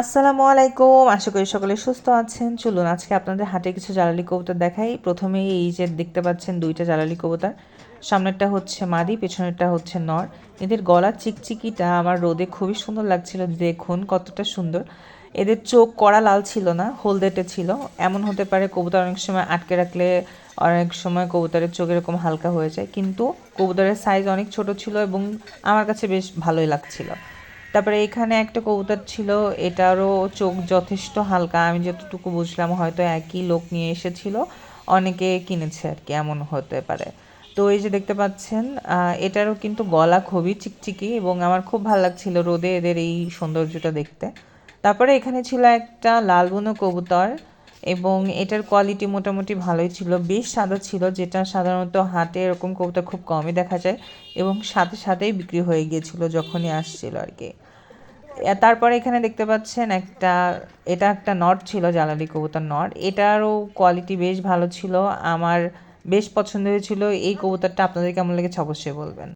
আসসালামু আলাইকুম। আশা করি সকলে সুস্থ আছেন। চলুন আজকে আপনাদের হাটে কিছু জ্বালালি কবুতর দেখাই। প্রথমেই এই যে দেখতে পাচ্ছেন দুইটা জ্বালালি কবুতর। সামনেরটা হচ্ছে মাদি, পেছনেরটা হচ্ছে নর। এদের গলা চিকচিকিটা আমার রোদে খুবই সুন্দর লাগছিল। দেখুন কতটা সুন্দর। এদের চোখ কড়া লাল ছিল না, হলদেটে ছিল। এমন হতে পারে কবুতর অনেক সময় আটকে রাখলে অনেক সময় কবুতরের চোখ এরকম হালকা হয়ে যায়। কিন্তু কবুতরের সাইজ অনেক ছোট ছিল এবং আমার কাছে বেশ ভালোই লাগছিল। তারপরে এখানে একটা কবুতর ছিল, এটারও চোখ যথেষ্ট হালকা, আমি যতটুকু বুঝলাম হয়তো একই লোক নিয়ে এসেছিল, অনেকে কিনেছে আর কি, এমন হতে পারে। তো এই যে দেখতে পাচ্ছেন এটারও কিন্তু গলা খুবই চিকচিকি এবং আমার খুব ভালো লাগছিল রোদে এদের এই সৌন্দর্যটা দেখতে। তারপরে এখানে ছিল একটা লাল বুনো কবুতর এবং এটার কোয়ালিটি মোটামুটি ভালোই ছিল। বেশ সাদা ছিল, যেটা সাধারণত হাটে এরকম কবুতর খুব কমই দেখা যায় এবং সাথে সাথেই বিক্রি হয়ে গিয়েছিল যখনই আসছিল আর কি। তারপরে এখানে দেখতে পাচ্ছেন একটা, এটা একটা নট ছিল জ্বালালি কবুতর নট। এটারও কোয়ালিটি বেশ ভালো ছিল। আমার বেশ পছন্দ হয়েছিল। এই কবুতরটা আপনাদের কেমন লেগেছে অবশ্যই বলবেন।